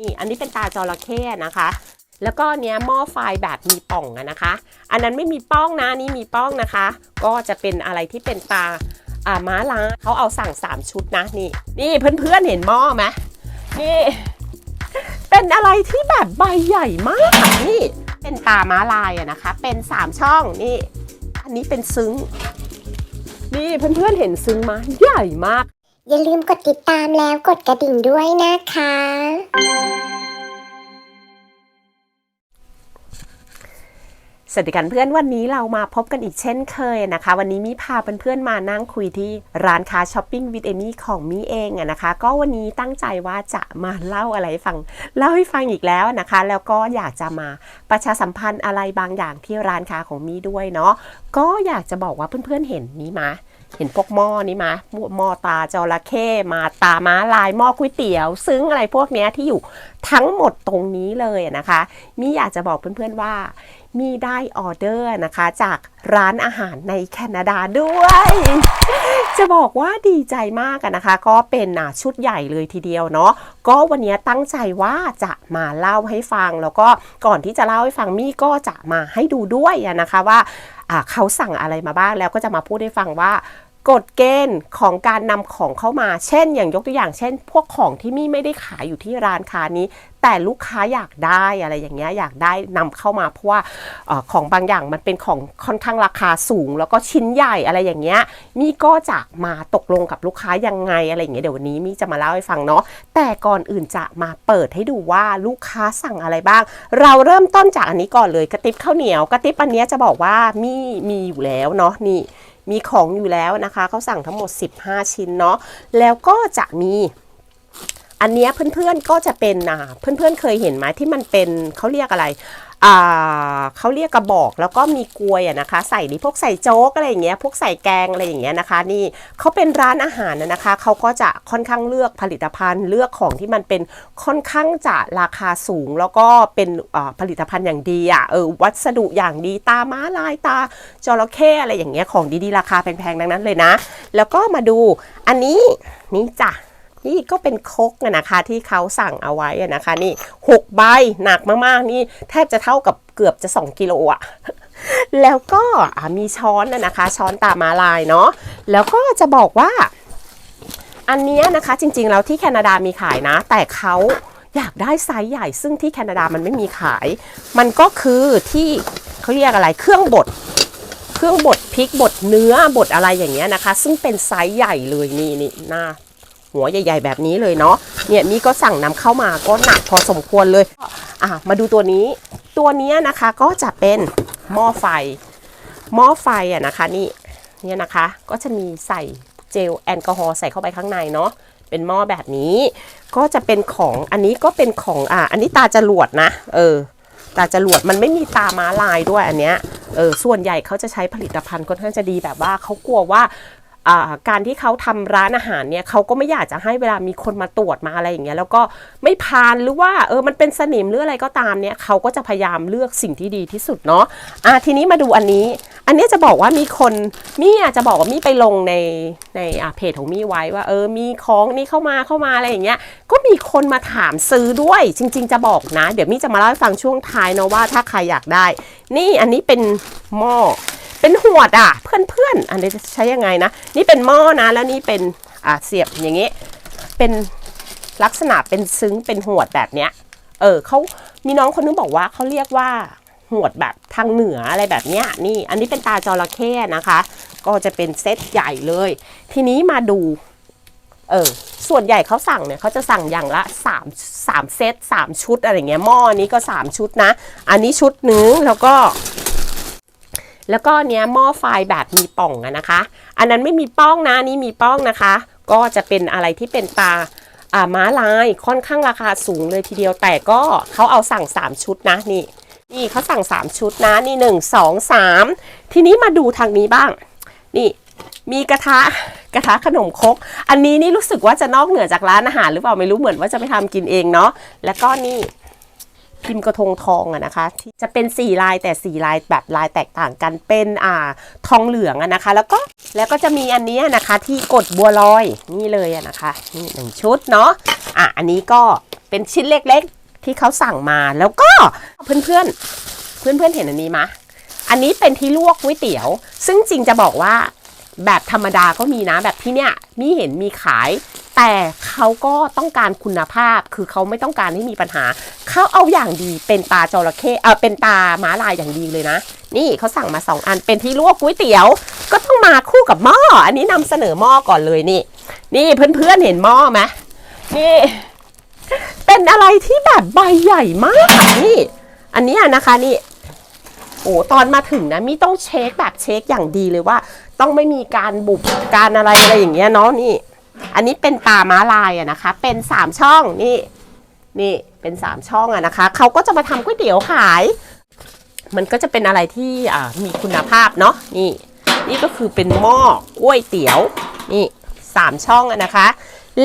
นี่อันนี้เป็นตาจระเข้นะคะ แล้วก็เนี้ยหม้อไฟแบบมีป่องนะคะ อันนั้นไม่มีป้องนะนี่มีป้องนะคะ ก็จะเป็นอะไรที่เป็นตาอ่าม้าลายเขาเอาสั่ง 3 ชุดนะนี่ นี่เพื่อนๆเห็นหม้อไหมนี่ เป็นอะไรที่แบบใบใหญ่มากนี่เป็นตาม้าลายอะนะคะ เป็น 3 ช่องนี่ อันนี้เป็นซึ้งนี่เพื่อนๆเห็นซึ้งไหมใหญ่มาก อย่าลืมกดติดตามแล้วกดกระดิ่งด้วยนะคะ สวัสดีกันเพื่อนวันนี้เรามาพบกันอีกเช่นเคยนะคะ วันนี้มีพาเพื่อนๆมานั่งคุยที่ร้านค้าช้อปปิ้งวิดเอมี่ของมีเองอะนะคะ ก็วันนี้ตั้งใจว่าจะมาเล่าอะไรฟัง เล่าให้ฟังอีกแล้วนะคะ แล้วก็อยากจะมาประชาสัมพันธ์อะไรบางอย่างที่ร้านค้าของมีด้วยเนาะก็อยากจะบอกว่าเพื่อนๆเห็นนี้มา เห็นพวกหม้อนี้มาหม้อตาจระเข้มาตาม้าลายหม้อก๋วยเตี๋ยว ซึ้งอะไรพวกนี้ที่อยู่ทั้งหมดตรงนี้เลยนะคะ มีอยากจะบอกเพื่อนๆว่า มีได้ออเดอร์นะคะจากร้านอาหารในแคนาดาด้วย จะบอกว่าดีใจมากนะคะ ก็เป็นนะชุดใหญ่เลยทีเดียวเนาะก็วันนี้ตั้งใจว่าจะมาเล่าให้ฟัง แล้วก็ก่อนที่จะเล่าให้ฟังมี่ก็จะมาให้ดูด้วยนะคะว่าเขาสั่งอะไรมาบ้างแล้วก็จะมาพูดให้ฟังว่า กฎเกณฑ์ของการนำของเข้ามา เช่น อย่างยกตัวอย่างเช่น พวกของที่มี่ไม่ได้ขายอยู่ที่ร้านค้านี้ แต่ลูกค้าอยากได้อะไรอย่างเงี้ยอยากได้นำเข้ามาเพราะว่าอของบางอย่างมันเป็นของค่อนข้างราคาสูง แล้วก็ชิ้นใหญ่อะไรอย่างเงี้ยมี่ก็จะมาตกลงกับลูกค้ายังไงอะไรอย่างเงี้ยเดี๋ยววันนี้มี่จะมาเล่าให้ฟังเนาะแต่ก่อนอื่นจะมาเปิดให้ดูว่าลูกค้าสั่งอะไรบ้าง เราเริ่มต้นจากอันนี้ก่อนเลยกระติบข้าวเหนียวกระติบอันเนี้ยจะบอกว่ามี่มีอยู่แล้วเนาะนี่ มีของอยู่แล้วนะคะเขาสั่งทั้งหมด 15 ชิ้นเนาะแล้วก็จะมีอันนี้เพื่อนๆก็จะเป็นอ่าเพื่อนๆเคยเห็นไหมที่มันเป็นเขาเรียกอะไร เขาเรียกกระบอกแล้วก็มีกลวยอะนะคะ ใส่นี่พวกใส่โจ๊กอะไรอย่างเงี้ยพวกใส่แกงอะไรอย่างเงี้ยนะคะ นี่เขาเป็นร้านอาหารนะนะคะเขาก็จะค่อนข้างเลือกผลิตภัณฑ์เลือกของที่มันเป็นค่อนข้างจะราคาสูง แล้วก็เป็นอ่าผลิตภัณฑ์อย่างดีอะเออวัสดุอย่างดีตาม้าลายตาจระเข้อะไรอย่างเงี้ยของดีๆราคาแพงๆดังนั้นเลยนะ แล้วก็มาดูอันนี้นี่จ้ะ นี่ก็เป็นคกนะคะที่เขาสั่งเอาไว้นะคะนี่หกใบหนักมากๆ นี่แทบจะเท่ากับเกือบจะ 2 กิโลอะแล้วก็มีช้อนนะคะ ช้อนตามาลายเนาะแล้วก็จะบอกว่า อันนี้นะคะจริงๆแล้วที่แคนาดามีขายนะ แต่เขาอยากได้ไซส์ใหญ่ ซึ่งที่แคนาดามันไม่มีขาย มันก็คือที่เขาเรียกอะไรเครื่องบดเครื่องบดพริกบดเนื้อบดอะไรอย่างเงี้ยนะคะ ซึ่งเป็นไซส์ใหญ่เลยนี่นี่หน้า หัวใหญ่ ๆ แบบนี้เลยเนาะเนี่ยมีก็สั่งนำเข้ามาก็หนักพอสมควรเลยอะมาดูตัวนี้ ตัวนี้นะคะก็จะเป็นหม้อไฟหม้อไฟอะนะคะนี่เนี่ยนะคะก็จะมีใส่เจลแอลกอฮอล์ใส่เข้าไปข้างในเนาะเป็นหม้อแบบนี้ ก็จะเป็นของอันนี้ก็เป็นของอะอันนี้ตาจรวดนะ เออตาจรวดมันไม่มีตาม้าลายด้วยอันเนี้ยเออส่วนใหญ่เขาจะใช้ผลิตภัณฑ์ค่อนข้างจะดีแบบว่าเขากลัวว่า การที่เขาทำร้านอาหารเนี่ยเขาก็ไม่อยากจะให้เวลามีคนมาตรวจมาอะไรอย่างเงี้ยแล้วก็ไม่พานหรือว่าเออมันเป็นสนิมหรืออะไรก็ตามเนี่ยเขาก็จะพยายามเลือกสิ่งที่ดีที่สุดเนาะอะทีนี้มาดูอันนี้ อันนี้จะบอกว่ามีคนมี่อาจจะบอกว่ามี่ไปลงในในเพจของมี่ไว้ว่า เออมีของนี่เข้ามาเข้ามาอะไรอย่างเงี้ยก็มีคนมาถามซื้อด้วย จริง ๆ จะบอกนะ เดี๋ยวมี่จะมาเล่าให้ฟังช่วงท้ายเนาะว่าถ้าใครอยากได้ นี่อันนี้เป็นหม้อ เป็นหวดอะ เพื่อนๆ อันนี้จะใช้ยังไงนะ นี่เป็นหม้อนะ แล้วนี่เป็นอ่าเสียบอย่างงี้ เป็นลักษณะเป็นซึ้งเป็นหวดแบบเนี้ย เออเขามีน้องคนนึงบอกว่าเขาเรียกว่าหวดแบบทางเหนืออะไรแบบเนี้ยนี่ อันนี้เป็นตาจระเข้นะคะ ก็จะเป็นเซตใหญ่เลย ทีนี้มาดู เออ ส่วนใหญ่เขาสั่งเนี่ยเขาจะสั่งอย่างละ3 3เซต3ชุดอะไรเงี้ยหม้อนี้ก็ 3 ชุดนะ อันนี้ชุดหนึงแล้วก็ แล้วก็เนี้ยหม้อไฟแบบมีป่องอะนะคะ อันนั้นไม่มีป้องนะนนี้มีป้องนะคะ ก็จะเป็นอะไรที่เป็นตาอ่าม้าลายค่อนข้างราคาสูงเลยทีเดียวแต่ก็เขาเอาสั่ง 3 ชุดนะนี่ นี่เขาสั่ง 3 ชุดนะนี่ 1 2 3 ทีนี้มาดูทางนี้บ้าง นี่มีกระทะกระทะขนมครก อันนี้นี่รู้สึกว่าจะนอกเหนือจากร้านอาหารหรือเปล่าไม่รู้เหมือนว่าจะไปทำกินเองเนาะแล้วก็นี่ พิมพ์กระทงทองอะนะคะที่จะเป็น 4 ลายแต่ 4 ลายแบบลายแตกต่างกันเป็นอ่าทองเหลืองอะนะคะ แล้วก็แล้วก็จะมีอันนี้นะคะที่กดบัวลอยนี่เลยอะนะคะนี่หนึ่งชุดเนาะอะอันนี้ก็เป็นชิ้นเล็กๆ ที่เขาสั่งมาแล้วก็เพื่อนๆเพื่อนๆเห็นอันนี้มะอันนี้เป็นที่ลวกก๋วยเตี๋ยว ซึ่งจริงจะบอกว่าแบบธรรมดาก็มีนะแบบที่เนี่ยมีเห็นมีขาย แต่เขาก็ต้องการคุณภาพ คือเขาไม่ต้องการให้มีปัญหา เขาเอาอย่างดีเป็นตาจระเข้เออเป็นตาม้าลายอย่างดีเลยนะ นี่เขาสั่งมาสองอันเป็นที่ลวกก๋วยเตี๋ยว ก็ต้องมาคู่กับหม้อ อันนี้นำเสนอหม้อก่อนเลยนี่ นี่เพื่อนๆเห็นหม้อไหมนี่ เป็นอะไรที่แบบใบใหญ่มากนี่ อันนี้นะคะนี่โอ้ตอนมาถึงนะมีต้องเช็คแบบเช็คอย่างดีเลยว่า ต้องไม่มีการบุบการอะไรอะไรอย่างเงี้ยเนาะนี่ อันนี้เป็นตาม้าลายอะนะคะ เป็นสามช่องนี่นี่เป็นสามช่องอะนะคะเขาก็จะมาทำก๋วยเตี๋ยวขาย มันก็จะเป็นอะไรที่อ่ามีคุณภาพเนาะนี่ นี่ก็คือเป็นหม้อก๋วยเตี๋ยวนี่สามช่องอะนะคะ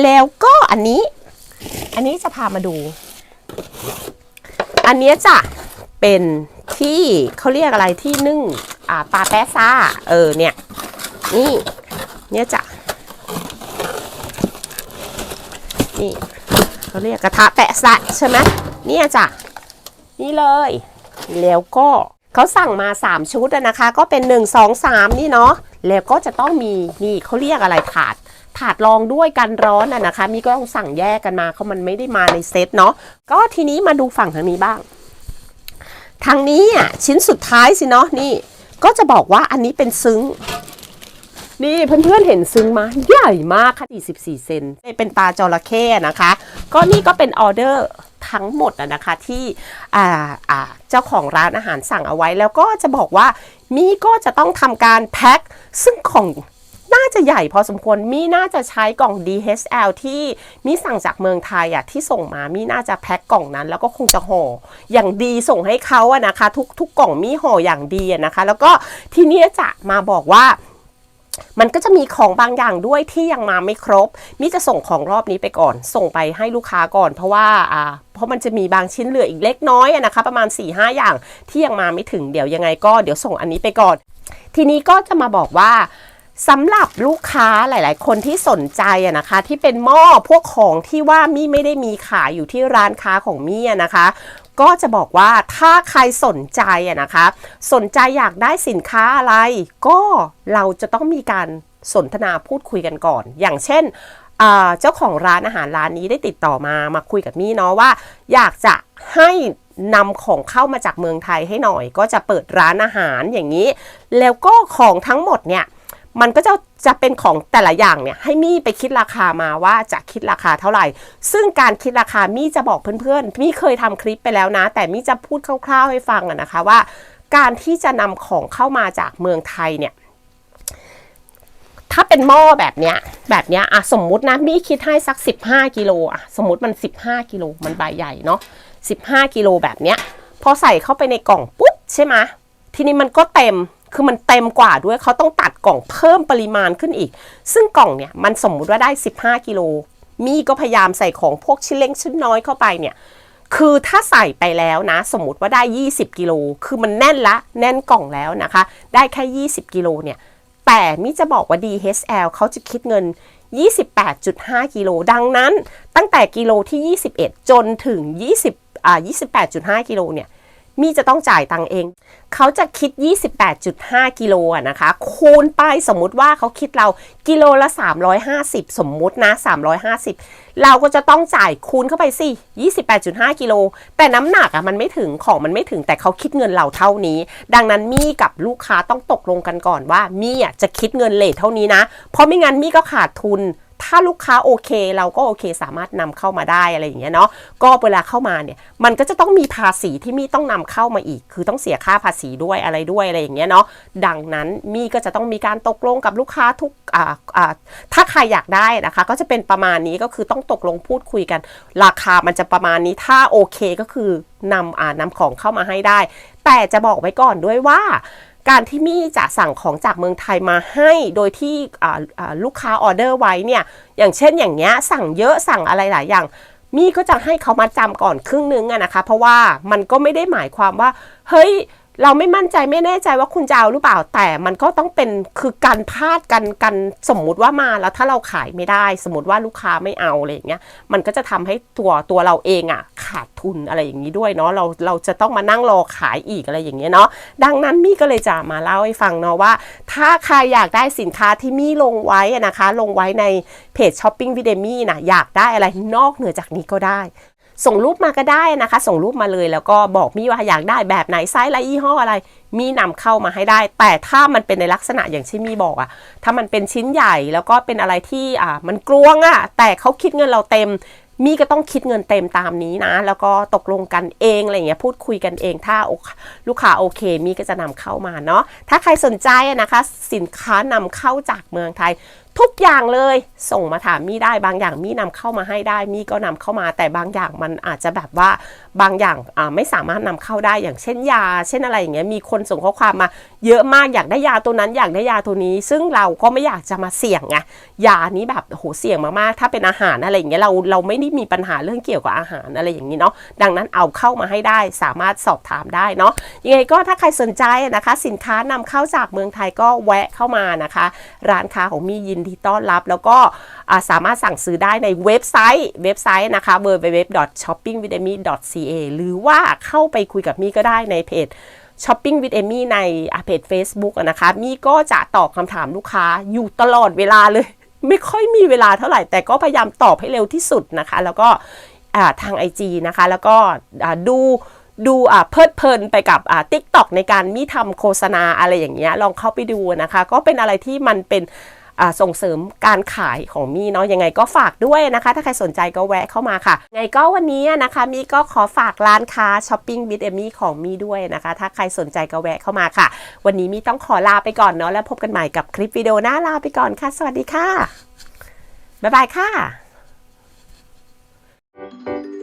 แล้วก็อันนี้ อันนี้จะพามาดู อันนี้จะเป็นที่เขาเรียกอะไรที่นึ่งอ่าปลาแปะซ่า เออเนี่ย นี่เนี่ยจะ นี่เขาเรียกกระทะแปะซะใช่ไหมเนี่ยจ้ะนี่เลย แล้วก็เขาสั่งมา 3 ชุดนะคะ ก็เป็น 1 2 3 นี่เนาะแล้วก็จะต้องมีนี่เขาเรียกอะไรถาดถาดรองด้วยกันร้อนอะนะคะ มีก็ต้องสั่งแยกกันมาเขามันไม่ได้มาในเซตเนาะก็ทีนี้มาดูฝั่งทางนี้บ้าง ทางนี้อะชิ้นสุดท้ายสิเนาะนี่ก็จะบอกว่าอันนี้เป็นซึ้ง นี่เพื่อนๆเห็นซึ้งมาใหญ่มากค่ะ44เซนเป็นตาจระเข้นะคะ ก็นี่ก็เป็นออเดอร์ทั้งหมดอะนะคะที่เจ้าของร้านอาหารสั่งเอาไว้ แล้วก็จะบอกว่ามีก็จะต้องทำการแพ็คซึ่งของน่าจะใหญ่พอสมควรมีน่าจะใช้กล่อง DHL ที่มีสั่งจากเมืองไทยอะที่ส่งมามีน่าจะแพ็คกล่องนั้น แล้วก็คงจะห่ออย่างดีส่งให้เขาอะนะคะ ทุกทุกกล่องมีห่ออย่างดีอะนะคะ แล้วก็ทีนี้จะมาบอกว่า มันก็จะมีของบางอย่างด้วยที่ยังมาไม่ครบ มิจะส่งของรอบนี้ไปก่อน ส่งไปให้ลูกค้าก่อน เพราะว่าอ่าเพราะมันจะมีบางชิ้นเหลืออีกเล็กน้อยนะคะ ประมาณ4ี่ห้าอย่างที่ยังมาไม่ถึงเดี๋ยวยังไงก็เดี๋ยวส่งอันนี้ไปก่อน ทีนี้ก็จะมาบอกว่า สำหรับลูกค้าหลาย ๆ คนที่สนใจอะนะคะ ที่เป็นหม้อพวกของที่ว่ามี่ไม่ได้มีขายอยู่ที่ร้านค้าของมี่อะนะคะ ก็จะบอกว่าถ้าใครสนใจอะนะคะ สนใจอยากได้สินค้าอะไร ก็เราจะต้องมีการสนทนาพูดคุยกันก่อน อย่างเช่นเจ้าของร้านอาหารร้านนี้ได้ติดต่อมามาคุยกับมี่เนาะว่า อยากจะให้นำของเข้ามาจากเมืองไทยให้หน่อย ก็จะเปิดร้านอาหารอย่างนี้ แล้วก็ของทั้งหมดเนี่ย มันก็จะจะเป็นของแต่ละอย่างเนี่ยให้มี่ไปคิดราคามาว่าจะคิดราคาเท่าไหร่ ซึ่งการคิดราคามี่จะบอกเพื่อนๆมี่เคยทำคลิปไปแล้วนะ แต่มี่จะพูดคร่าวๆให้ฟังอะนะคะว่า การที่จะนำของเข้ามาจากเมืองไทยเนี่ยถ้าเป็นหม้อแบบเนี้ยแบบเนี้ยอะสมมุตินะมี่คิดให้สัก 15กิโลอะสมมุติมัน 15กิโลมันใบใหญ่เนาะ15กิโลแบบเนี้ยพอใส่เข้าไปในกล่องปุ๊บใช่ไหมทีนี้มันก็เต็ม คือมันเต็มกว่าด้วยเขาต้องตัดกล่องเพิ่มปริมาณขึ้นอีก ซึ่งกล่องเนี่ยมันสมมุติว่าได้ 15 กิโล มี่ก็พยายามใส่ของพวกชิ้นเล็กชิ้นน้อยเข้าไปเนี่ย คือถ้าใส่ไปแล้วนะ สมมติว่าได้ 20 กิโล คือมันแน่นละ แน่นกล่องแล้วนะคะ ได้แค่ 20 กิโลเนี่ย แต่มิจะบอกว่า DHL เขาจะคิดเงิน 28.5 กิโล ดังนั้น ตั้งแต่กิโลที่ 21 จนถึง 20อ่า28.5 กิโลเนี่ย มี่จะต้องจ่ายตังเอง เขาจะคิด 28.5 กิโลนะคะ คูณไปสมมุติว่าเขาคิดเรากิโลละ 350 สมมุตินะ 350 เราก็จะต้องจ่ายคูณเข้าไปสิ 28.5 กิโล แต่น้ำหนักอะมันไม่ถึงของมันไม่ถึงแต่เขาคิดเงินเราเท่านี้ ดังนั้นมี่กับลูกค้าต้องตกลงกันก่อนว่ามี่อะจะคิดเงินเลทเท่านี้นะ เพราะไม่งั้นมี่ก็ขาดทุน ถ้าลูกค้าโอเคเราก็โอเค สามารถนำเข้ามาได้อะไรอย่างเงี้ยเนาะก็เวลาเข้ามาเนี่ยมันก็จะต้องมีภาษีที่มี่ต้องนำเข้ามาอีก คือต้องเสียค่าภาษีด้วยอะไรด้วยอะไรอย่างเงี้ยเนาะดังนั้นมี่ก็จะต้องมีการตกลงกับลูกค้าทุกอ่าอ่าถ้าใครอยากได้นะคะ ก็จะเป็นประมาณนี้ก็คือต้องตกลงพูดคุยกัน ราคามันจะประมาณนี้ถ้าโอเคก็คือนำอ่านำของเข้ามาให้ได้ แต่จะบอกไว้ก่อนด้วยว่า การที่มี่จะสั่งของจากเมืองไทยมาให้โดยที่ลูกค้าออเดอร์ไว้เนี่ยอย่างเช่นอย่างเงี้ยสั่งเยอะสั่งอะไรหลายอย่างมี่ก็จะให้เขามาจำก่อนครึ่งนึงอะนะคะ เพราะว่ามันก็ไม่ได้หมายความว่า เฮ้ย เราไม่มั่นใจไม่แน่ใจว่าคุณจะเอาหรือเปล่าแต่มันก็ต้องเป็นคือการพลาดกันกันสมมุติว่ามาแล้วถ้าเราขายไม่ได้ สมมติว่าลูกค้าไม่เอาอะไรอย่างเงี้ยมันก็จะทำให้ตัวตัวเราเองอะขาดทุนอะไรอย่างนี้ด้วยเนาะเราเราจะต้องมานั่งรอขายอีกอะไรอย่างเงี้ยเนาะดังนั้นมี่ก็เลยจะมาเล่าให้ฟังเนาะว่า ถ้าใครอยากได้สินค้าที่มี่ลงไว้นะคะ ลงไว้ในเพจช้อปปิ้งวิดมี่นะอยากได้อะไรนอกเหนือจากนี้ก็ได้ ส่งรูปมาก็ได้นะคะ ส่งรูปมาเลยแล้วก็บอกมี่ว่าอยากได้แบบไหนไซส์อะไรยี่ห้ออะไร มีนำเข้ามาให้ได้ แต่ถ้ามันเป็นในลักษณะอย่างที่มี่บอกอะถ้ามันเป็นชิ้นใหญ่แล้วก็เป็นอะไรที่อ่ามันกลวงอะแต่เขาคิดเงินเราเต็มมี่ก็ต้องคิดเงินเต็มตามนี้นะ แล้วก็ตกลงกันเองอะไรเงี้ยพูดคุยกันเองถ้าลูกค้าโอเคมี่ก็จะนำเข้ามาเนาะถ้าใครสนใจนะคะ สินค้านำเข้าจากเมืองไทย ทุกอย่างเลยส่งมาถามมี่ได้บางอย่างมี่นำเข้ามาให้ได้มี่ก็นำเข้ามาแต่บางอย่างมันอาจจะแบบว่าบางอย่างไม่สามารถนำเข้าได้อย่างเช่นยา เช่นอะไรอย่างเงี้ยมีคนส่งข้อความมา เยอะมากอยากได้ยาตัวนั้นอยากได้ยาตัวนี้ ซึ่งเราก็ไม่อยากจะมาเสี่ยงไงยานี้แบบโหเสี่ยงมากๆถ้าเป็นอาหารอะไรอย่างเงี้ยเราเราไม่ได้มีปัญหาเรื่องเกี่ยวกับอาหารอะไรอย่างนี้เนาะดังนั้นเอาเข้ามาให้ได้สามารถสอบถามได้เนาะยังไงก็ถ้าใครสนใจนะคะ สินค้านำเข้าจากเมืองไทยก็แวะเข้ามานะคะ ร้านค้าของมียินดีต้อนรับ แล้วก็สามารถสั่งซื้อได้ในเว็บไซต์เว็บไซต์นะคะ www.shoppingwithemy.ca หรือว่าเข้าไปคุยกับมี่ก็ได้ในเพจ Shopping with Amy ในเพจ Facebook นะคะ มี่ก็จะตอบคำถามลูกค้าอยู่ตลอดเวลาเลย ไม่ค่อยมีเวลาเท่าไหร่ แต่ก็พยายามตอบให้เร็วที่สุดนะคะ แล้วก็อ่าทาง IG นะคะ แล้วก็ดูดูเพลิดเพลินไปกับอ่า TikTok ในการมี่ทำโฆษณาอะไรอย่างเงี้ยลองเข้าไปดูนะคะ ก็เป็นอะไรที่มันเป็น ส่งเสริมการขายของมี่เนาะยังไงก็ฝากด้วยนะคะ ถ้าใครสนใจก็แวะเข้ามาค่ะ ไงก็วันนี้นะคะมี่ก็ขอฝากร้านค้าช้อปปิ้งบิทเอมี่ของมี่ด้วยนะคะ ถ้าใครสนใจก็แวะเข้ามาค่ะ วันนี้มี่ต้องขอลาไปก่อนเนาะแล้วพบกันใหม่กับคลิปวิดีโอหน้าลาไปก่อนค่ะ สวัสดีค่ะบ๊ายบายค่ะ thank you